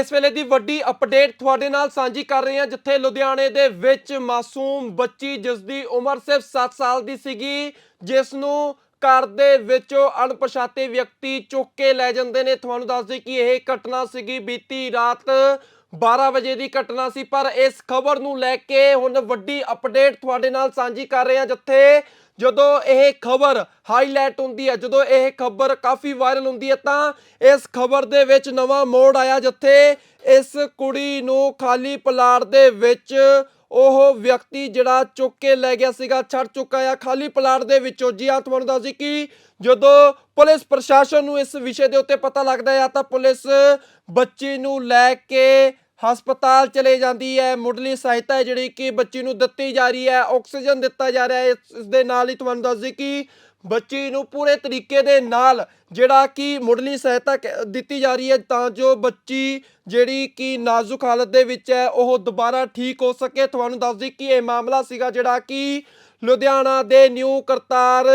ਇਸ ਵੇਲੇ ਦੀ ਵੱਡੀ ਅਪਡੇਟ ਤੁਹਾਡੇ ਨਾਲ ਸਾਂਝੀ ਕਰ ਰਹੇ ਹਾਂ, ਜਿੱਥੇ ਲੁਧਿਆਣੇ ਦੇ ਵਿੱਚ ਮਾਸੂਮ ਬੱਚੀ ਜਿਸ ਦੀ ਉਮਰ ਸਿਰਫ 7 ਸਾਲ ਦੀ ਸੀਗੀ ਜਿਸ ਨੂੰ ਘਰ ਦੇ ਵਿੱਚੋਂ ਅਣਪਛਾਤੇ ਵਿਅਕਤੀ ਚੁੱਕ ਕੇ ਲੈ ਜਾਂਦੇ ਨੇ। ਤੁਹਾਨੂੰ ਦੱਸ ਦਈਏ ਕਿ ਇਹ ਘਟਨਾ ਸੀਗੀ, ਬੀਤੀ ਰਾਤ 12 ਵਜੇ ਦੀ ਘਟਨਾ ਸੀ, ਪਰ ਇਸ ਖਬਰ ਨੂੰ ਲੈ ਕੇ ਹੁਣ ਵੱਡੀ ਅਪਡੇਟ ਤੁਹਾਡੇ ਨਾਲ ਸਾਂਝੀ ਕਰ ਰਹੇ ਹਾਂ, ਜਿੱਥੇ ਜਦੋਂ ਇਹ ਖਬਰ ਹਾਈਲਾਈਟ ਹੁੰਦੀ ਹੈ, ਜਦੋਂ ਇਹ ਖਬਰ ਕਾਫੀ ਵਾਇਰਲ ਹੁੰਦੀ ਹੈ, ਤਾਂ ਇਸ ਖਬਰ ਦੇ ਵਿੱਚ ਨਵਾਂ ਮੋੜ ਆਇਆ, ਜਿੱਥੇ ਇਸ ਕੁੜੀ ਨੂੰ ਖਾਲੀ ਪਲਾਟ ਦੇ ਵਿੱਚ ਉਹ ਵਿਅਕਤੀ ਜਿਹੜਾ ਚੁੱਕ ਕੇ ਲੈ ਗਿਆ ਸੀਗਾ, ਛੱਡ ਚੁੱਕਾ ਆ। ਖਾਲੀ ਪਲਾਟ ਦੇ ਵਿੱਚੋਂ ਜੀ ਆ ਤੁਹਾਨੂੰ ਦੱਸ ਕਿ ਜਦੋਂ ਪੁਲਿਸ ਪ੍ਰਸ਼ਾਸਨ ਨੂੰ ਇਸ ਵਿਸ਼ੇ ਦੇ ਉੱਤੇ ਪਤਾ ਲੱਗਦਾ ਆ, ਤਾਂ ਪੁਲਿਸ ਬੱਚੀ ਨੂੰ ਲੈ ਕੇ ਹਸਪਤਾਲ ਚਲੇ ਜਾਂਦੀ ਹੈ। ਮੁੱਢਲੀ ਸਹਾਇਤਾ ਜਿਹੜੀ ਕਿ ਬੱਚੀ ਨੂੰ ਦਿੱਤੀ ਜਾ ਰਹੀ ਹੈ। ਆਕਸੀਜਨ ਦਿੱਤਾ ਜਾ ਰਿਹਾ ਹੈ। ਇਸ ਇਸ ਦੇ ਨਾਲ ਹੀ ਤੁਹਾਨੂੰ ਦੱਸ ਦਈ ਕਿ ਬੱਚੀ ਨੂੰ ਪੂਰੇ ਤਰੀਕੇ ਦੇ ਨਾਲ ਜਿਹੜਾ ਕਿ ਮੁੱਢਲੀ ਸਹਾਇਤਾ ਕ- ਦਿੱਤੀ ਜਾ ਰਹੀ ਹੈ ਤਾਂ ਜੋ ਬੱਚੀ ਜਿਹੜੀ ਕਿ ਨਾਜ਼ੁਕ ਹਾਲਤ ਦੇ ਵਿੱਚ ਹੈ, ਉਹ ਦੁਬਾਰਾ ਠੀਕ ਹੋ ਸਕੇ। ਤੁਹਾਨੂੰ ਦੱਸ ਦਈ ਕਿ ਇਹ ਮਾਮਲਾ ਸੀਗਾ ਜਿਹੜਾ ਕਿ ਲੁਧਿਆਣਾ ਦੇ ਨਿਊ ਕਰਤਾਰ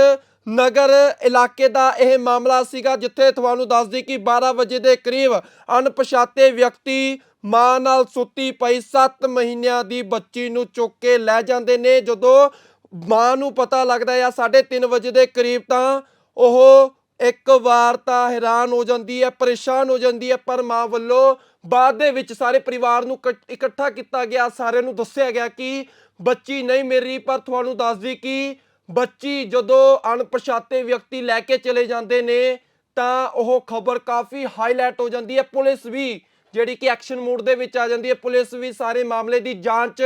ਨਗਰ ਇਲਾਕੇ ਦਾ ਇਹ ਮਾਮਲਾ ਸੀਗਾ, ਜਿੱਥੇ ਤੁਹਾਨੂੰ ਦੱਸ ਦਈ ਕਿ 12 ਵਜੇ ਦੇ ਕਰੀਬ ਅਣਪਛਾਤੇ ਵਿਅਕਤੀ ਮਾਂ ਨਾਲ ਸੁੱਤੀ ਪਈ 7 ਮਹੀਨਿਆਂ ਦੀ ਬੱਚੀ ਨੂੰ ਚੁੱਕ ਕੇ ਲੈ ਜਾਂਦੇ ਨੇ। ਜਦੋਂ ਮਾਂ ਨੂੰ ਪਤਾ ਲੱਗਦਾ ਆ 3:30 ਵਜੇ ਦੇ ਕਰੀਬ ਤਾਂ ਉਹ ਇੱਕ ਵਾਰ ਤਾਂ ਹੈਰਾਨ ਹੋ ਜਾਂਦੀ ਹੈ, ਪਰੇਸ਼ਾਨ ਹੋ ਜਾਂਦੀ ਹੈ। ਪਰ ਮਾਂ ਵੱਲੋਂ ਬਾਅਦ ਦੇ ਵਿੱਚ ਸਾਰੇ ਪਰਿਵਾਰ ਨੂੰ ਇਕੱਠਾ ਕੀਤਾ ਗਿਆ। ਸਾਰਿਆਂ ਨੂੰ ਦੱਸਿਆ ਗਿਆ ਕਿ ਬੱਚੀ ਨਹੀਂ ਮੇਰੀ ਪਰ ਤੁਹਾਨੂੰ ਦੱਸਦੀ ਕਿ ਬੱਚੀ ਜਦੋਂ ਅਣਪਛਾਤੇ ਵਿਅਕਤੀ ਲੈ ਕੇ ਚਲੇ ਜਾਂਦੇ ਨੇ ਤਾਂ ਉਹ ਖਬਰ ਕਾਫੀ ਹਾਈਲਾਈਟ ਹੋ ਜਾਂਦੀ ਹੈ। ਪੁਲਿਸ ਵੀ ਜਿਹੜੀ ਕਿ ਐਕਸ਼ਨ ਮੋਡ ਦੇ ਵਿੱਚ ਆ ਜਾਂਦੀ ਹੈ। ਪੁਲਿਸ ਵੀ ਸਾਰੇ ਮਾਮਲੇ ਦੀ ਜਾਂਚ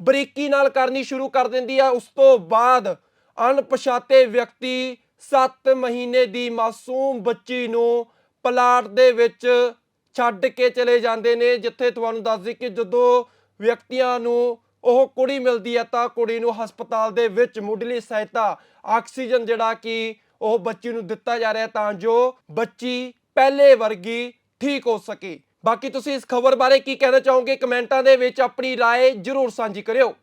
ਬਰੀਕੀ ਨਾਲ ਕਰਨੀ ਸ਼ੁਰੂ ਕਰ ਦਿੰਦੀ ਹੈ ਉਸ ਤੋਂ ਬਾਅਦ ਅਣਪਛਾਤੇ ਵਿਅਕਤੀ 7 ਮਹੀਨੇ ਦੀ ਮਾਸੂਮ ਬੱਚੀ ਨੂੰ ਪਲਾਟ ਦੇ ਵਿੱਚ ਛੱਡ ਕੇ ਚਲੇ ਜਾਂਦੇ ਨੇ। ਜਿੱਥੇ ਤੁਹਾਨੂੰ ਦੱਸ ਦਈ ਕਿ ਜਦੋਂ ਵਿਅਕਤੀਆਂ ਨੂੰ ਉਹ ਕੁੜੀ ਮਿਲਦੀ ਹੈ, ਤਾਂ ਕੁੜੀ ਨੂੰ ਹਸਪਤਾਲ ਦੇ ਵਿੱਚ ਮੁੱਢਲੀ ਸਹਾਇਤਾ, ਆਕਸੀਜਨ ਜਿਹੜਾ ਕਿ ਉਹ ਬੱਚੀ ਨੂੰ ਦਿੱਤਾ ਜਾ ਰਿਹਾ ਤਾਂ ਜੋ ਬੱਚੀ ਪਹਿਲੇ ਵਰਗੀ ਠੀਕ ਹੋ ਸਕੇ। ਬਾਕੀ ਤੁਸੀਂ ਇਸ ਖਬਰ ਬਾਰੇ ਕੀ ਕਹਿਣਾ ਚਾਹੋਗੇ? ਕਮੈਂਟਾਂ ਦੇ ਵਿੱਚ ਆਪਣੀ ਰਾਏ ਜ਼ਰੂਰ ਸਾਂਝੀ ਕਰਿਓ।